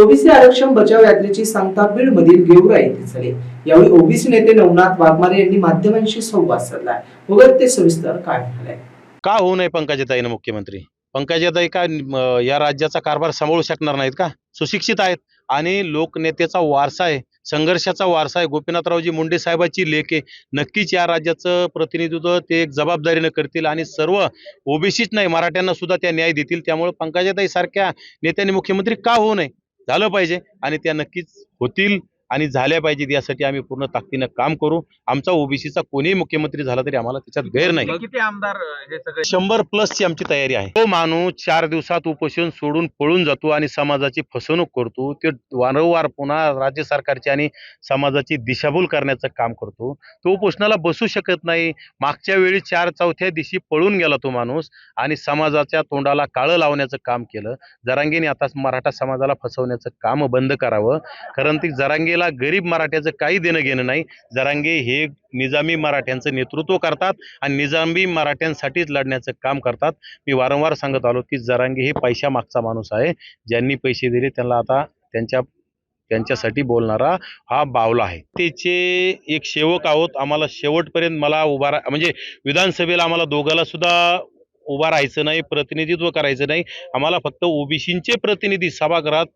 OBC आरक्षण बचाव यात्रेची सांगता बीड मधील गेवरा येथे झाली. यावेळी ओबीसी नेते नवनाथ वाघमारे यांनी माध्यमांशी संवाद साधला. वगैरे ते सविस्तर काय म्हणाले? का होऊ नये पंकजाताईनं मुख्यमंत्री? पंकजाताई का या राज्याचा कारभार सांभाळू शकणार नाहीत का? सुशिक्षित आहेत आणि लोकनेतेचा वारसा आहे. संघर्षाचा वारसा आहे. गोपीनाथरावजी मुंडे साहेबाची लेख आहे. नक्कीच या राज्याचं प्रतिनिधित्व ते एक जबाबदारीनं करतील आणि सर्व ओबीसीच नाही मराठ्यांना सुद्धा त्या न्याय देतील. त्यामुळे पंकजाताई सारख्या नेत्यांनी मुख्यमंत्री का होऊ नये? झालं पाहिजे आणि त्या नक्कीच होतील. आणि झाल्या पाहिजेत यासाठी आम्ही पूर्ण ताकदीनं काम करू. आमचा ओबीसीचा कोणीही मुख्यमंत्री झाला तरी आम्हाला त्याच्यात गैर नाही. किती आमदार हे सगळे? शंभर प्लसची आमची तयारी आहे. तो माणूस चार दिवसात उपोषण सोडून पळून जातो आणि समाजाची फसवणूक करतो. ते वारंवार पुन्हा राज्य सरकारची आणि समाजाची दिशाभूल करण्याचं काम करतो. तो उपोषणाला बसू शकत नाही. मागच्या वेळी चार चौथ्या दिवशी पळून गेला तो माणूस आणि समाजाच्या तोंडाला काळं लावण्याचं काम केलं. जरांगीने आता मराठा समाजाला फसवण्याचं काम बंद करावं. कारण ती जनतेला गरीब मराठ्याचं काही देणं घेणं नाही. जरांगे हे निजामी मराठ्यांचं नेतृत्व करतात आणि निजामी मराठ्यांसाठीच लढण्याचं काम करतात. मी वारंवार सांगत आलो की जरांगे हे पैशा मागचा माणूस आहे. ज्यांनी पैसे दिले त्यांना आता त्यांच्या त्यांच्यासाठी बोलणारा हा बावला आहे. त्याचे एक सेवक आहोत. आम्हाला शेवटपर्यंत मला उभा राहा म्हणजे विधानसभेला आम्हाला दोघाला सुद्धा उभा राहायचं नाही प्रतिनिधित्व करायचं नाही. आम्हाला फक्त ओबीसींचे प्रतिनिधी सभागृहात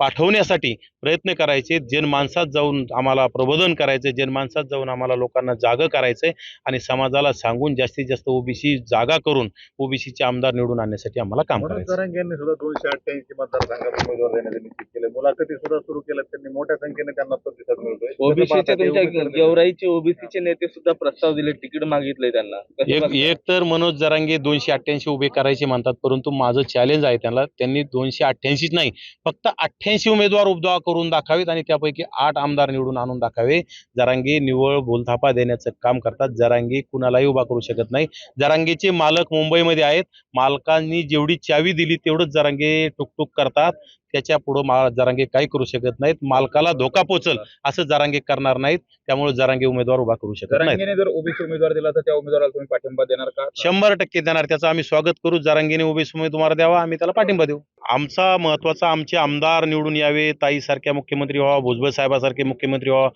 पाठवण्यासाठी प्रयत्न करायचे. जनमानसात जाऊन आम्हाला प्रबोधन करायचं जनमानसात जाऊन आम्हाला लोकांना जागं करायचंय आणि समाजाला सांगून जास्तीत जास्त ओबीसी जागा करून ओबीसीचे आमदार निवडून आणण्यासाठी आम्हाला काम करायचं जरांगे यांनी सुद्धा दोनशे अठ्ठ्याऐंशी मतदारसंघात उमेदवार देण्याचे निश्चित केले मुलाखती सुद्धा सुरू केल्या त्यांनी मोठ्या संख्येने त्यांना प्रतिसाद मिळतोय. ओबीसीच्या तुमच्या गेवराईचे ओबीसीचे नेते सुद्धा प्रस्ताव दिले तिकीट मागितले त्यांना. एक तर मनोज जरांगे दोनशे अठ्ठ्याऐंशी उभे करायचे म्हणतात परंतु माझं चॅलेंज आहे त्यांना. त्यांनी दोनशे अठ्ठ्याऐंशीच नाही फक्त अठ्ठ्याऐंशी उमेदवार उभा करून दाखवावेत आणि त्यापैकी आठ आमदार निवडून आणून दाखवावे जरांगे निवळ बोलथापा देण्याचं काम करतात. जरांगे कुणालाही उभा करू शकत नाही. जरांगेचे मालक मुंबईमध्ये आहेत. मालकांनी जेवढी चावी दिली तेवढंच जरांगे टुकटुक करतात. त्याच्या पुढं मा जरांगे काही करू शकत नाहीत. मालकाला धोका पोचल असं जरांगे करणार नाहीत. त्यामुळे जरांगे उमेदवार उभा करू शकत जरांगेने जर ओबीसी उमेदवार दिला तर त्या उमेदवाराला तुम्ही पाठिंबा देणार का? शंभर टक्के देणार. त्याचं आम्ही स्वागत करू. जरांगीने ओबीसी उमेदवार द्यावा. आम्ही त्याला पाठिंबा देऊ. आमचा महत्त्वाचा आमचे आमदार निवडून यावे ताईसारख्या मुख्यमंत्री व्हावा भुजबळ साहेबासारखे मुख्यमंत्री व्हावा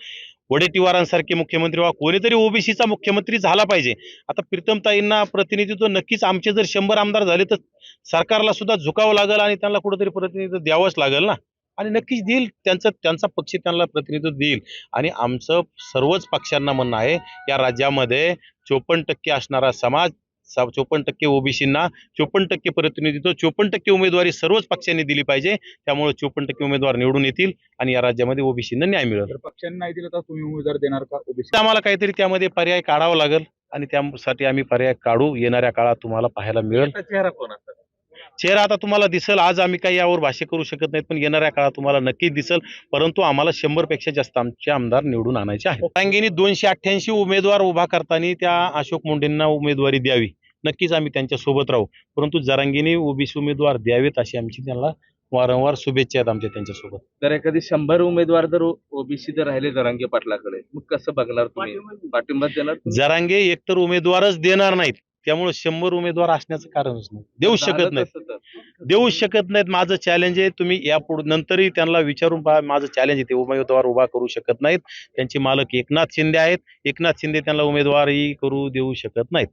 वडेट्टीवारांसारखे मुख्यमंत्री व्हावा कोणीतरी ओबीसीचा मुख्यमंत्री झाला पाहिजे. आता प्रीतमताईंना प्रतिनिधित्व नक्कीच आमचे जर शंभर आमदार झाले तर सरकारला सुद्धा झुकावं लागेल आणि त्यांना कुठेतरी प्रतिनिधित्व द्यावंच लागेल ना? आणि नक्कीच देईल त्यांचं त्यांचा पक्ष त्यांना प्रतिनिधित्व देईल. आणि आमचं सर्वच पक्षांना म्हणणं आहे या राज्यामध्ये चोपन्न टक्के असणारा समाज चोपन्न टक्के ओबीसींना चोपन्न टक्के प्रतिनिधित्व चोपन्न टक्के उमेदवारी सर्वच पक्षांनी दिली पाहिजे. त्यामुळे चोपन्न टक्के उमेदवार निवडून येतील आणि या राज्यामध्ये ओबीसींना न्याय मिळेल. पक्षांनी नाही दिलं तर तुम्ही उमेदवार देणार का ओबीसी? आम्हाला काहीतरी त्यामध्ये पर्याय काढावा लागेल आणि त्यासाठी आम्ही पर्याय काढू. येणाऱ्या काळात तुम्हाला पाहायला मिळेल. चेहरा कोण असतात चेहरा आता तुम्हाला दिसेल. आज आम्ही काही यावर भाष्य करू शकत नाहीत पण येणाऱ्या काळात तुम्हाला नक्कीच दिसेल. परंतु आम्हाला शंभरपेक्षा जास्त आमचे आमदार निवडून आणायचे आहेत. रांगेने दोनशे अठ्ठ्याऐंशी उमेदवार उभा करताना त्या अशोक मुंडेंना उमेदवारी द्यावी. नक्कीच आम्ही त्यांच्यासोबत राहू. परंतु जरांगीने ओबीसी उमेदवार द्यावेत अशी आमची त्यांना वारंवार शुभेच्छा आहेत आमच्या त्यांच्यासोबत. तर एखादी शंभर उमेदवार जर ओबीसी जर राहिले जरांगे पाटलाकडे मग कसं बघणार तुम्ही? पाठिंबा देणार जरांगे एकतर उमेदवारच देणार नाहीत. त्यामुळे शंभर उमेदवार असण्याचं कारणच नाही. देऊ शकत झालं नाही तसं तर. देऊ शकत नाहीत. माझं चॅलेंज आहे तुम्ही यापुढे नंतरही त्यांना विचारून पहा. माझं चॅलेंज आहे ते उमेदवार उभा करू शकत नाहीत. त्यांचे मालक एकनाथ शिंदे आहेत. एकनाथ शिंदे त्यांना उमेदवारही करू देऊ शकत नाहीत.